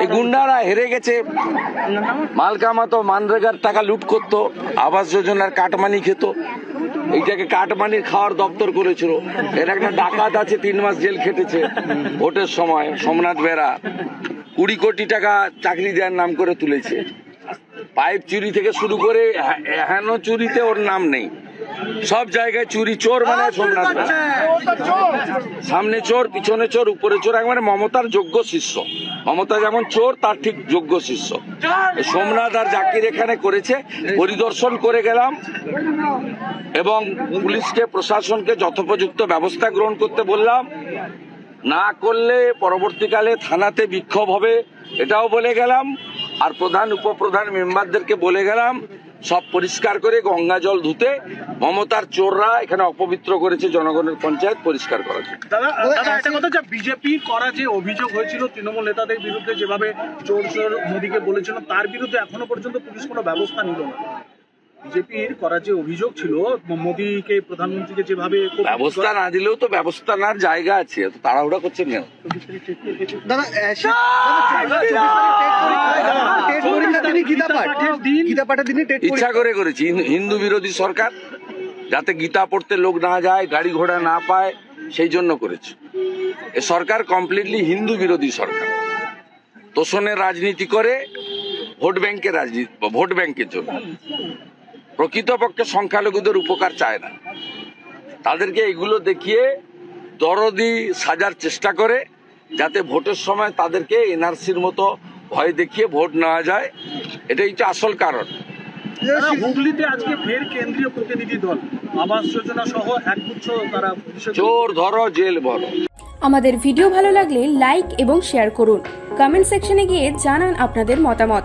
এই গুন্ডারা হেরে গেছে। মালকামাতো মানরেগার টাকা লুট করতো, আবাস যোজনার কাটমানি খেত। এইটাকে কাটমানির খাওয়ার দপ্তর করেছিল। এর একটা ডাকাত আছে, তিন মাস জেল খেটেছে ভোটের সময়, সোমনাথ বেরা। কুড়ি কোটি টাকা চাকরি দেওয়ার নাম করে তুলেছে। পাইপ চুরি থেকে শুরু করে হ্যা- হেন চুরিতে ওর নাম নেই। সব জায়গায় চুরি চোর মানে সোমনাথ সামনে চোর পিছনে চোর উপরে চোর একবারে মমতার যোগ্য শিষ্য। মমতা যেমন চোর তার ঠিক যোগ্য শিষ্য। সোমনাথ আর জাকির এখানে করেছে পরিদর্শন করে গেলাম এবং পুলিশকে প্রশাসনকে যথোপযুক্ত ব্যবস্থা গ্রহণ করতে বললাম। না করলে পরবর্তীকালে থানাতে বিক্ষোভ হবে এটাও বলে গেলাম। আর প্রধান উপপ্রধান মেম্বারদেরকে বলে গেলাম সব পরিষ্কার করে গঙ্গা জল ধুতে মমতার চোররা এখানে অপবিত্র করেছে জনগণের পঞ্চায়েত পরিষ্কার করা দাদা বিজেপি করা যে অভিযোগ হয়েছিল তৃণমূল নেতাদের বিরুদ্ধে যেভাবে চোর চোর মোদীকে বলেছিল, তার বিরুদ্ধে এখনও পর্যন্ত পুলিশ কোনো ব্যবস্থা নিল না। বিজেপির করা যে অভিযোগ ছিল মোদীকে প্রধানমন্ত্রীকে যেভাবে ব্যবস্থা না দিলেও তো ব্যবস্থা নেওয়ার জায়গা আছে এত তাড়াহুড়া করছেন কেন? দাদা ইচ্ছা করে করেছি হিন্দু- হিন্দু বিরোধী সরকার যাতে গীতা পড়তে লোক না যায় গাড়ি ঘোড়া না পায় সেই জন্য করেছে। এ সরকার কমপ্লিটলি হিন্দু বিরোধী সরকার। তোষণের রাজনীতি করে ভোট ব্যাংকের রাজনীতি ভোট ব্যাংকের জন্য। প্রকৃতপক্ষে সংখ্যালঘুদের উপকার চায় না। তাদেরকে এগুলো দেখিয়ে দরদি সাজার চেষ্টা করে যাতে ভোটের সময় তাদেরকে এনআরসির মতো ভয় দেখিয়ে ভোট নেওয়া যায়। এটাই হচ্ছে আসল কারণ। হুগলিতে আজকে ফের কেন্দ্রীয় প্রতিনিধি দল আবাস যোজনা সহ একগুচ্ছ তারা চোর ধরো জেল ভরো। আমাদের ভিডিও ভালো লাগলে লাইক এবং শেয়ার করুন। কমেন্ট সেকশনে গিয়ে জানান আপনাদের মতামত।